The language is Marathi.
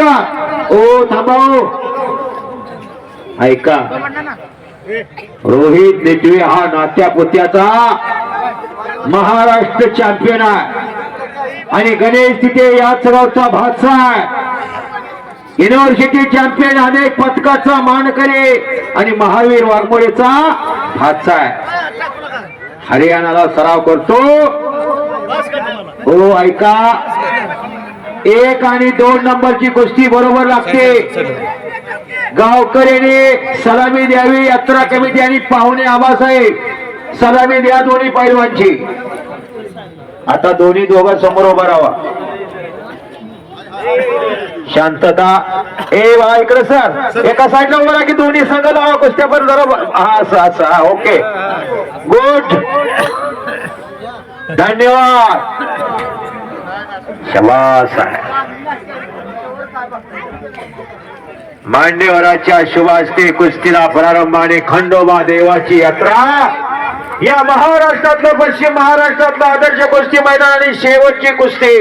ऐका. ओ थांबा ऐका. रोहित नेटवे हा नात्या पोत्याचा महाराष्ट्र चॅम्पियन आहे. आणि गणेश तिथे याच गावचा भाषा आहे. युनिव्हर्सिटी चॅम्पियन अनेक पथकाचा मानकरी आणि महावीर वाघमोडेचा भातसा आहे. हरियाणाला सराव करतो. हो ऐका. एक आणि दोन नंबरची कुस्ती बरोबर लागते. गावकऱ्याने सलामी द्यावी यात्रा कमिटी आणि पाहुणे आबासाहेब. सलामी द्या दोन्ही पैलवानची. आता दोन्ही दोघं समोर उभा राहा शांतता. ए बा इकडे सर. एका साईडला उभा राहा की दोन्ही संघ लावा कुस्त्या पण जरा हा असं हा ओके. गुड. धन्यवाद. शमास आहे मान्यवराच्या शुभास्ते कुस्तीला प्रारंभ आणि खंडोबा देवाची यात्रा. या महाराष्ट्रातलं पश्चिम महाराष्ट्रातलं आदर्श कुस्ती मैदान आणि शेवटची कुस्ती.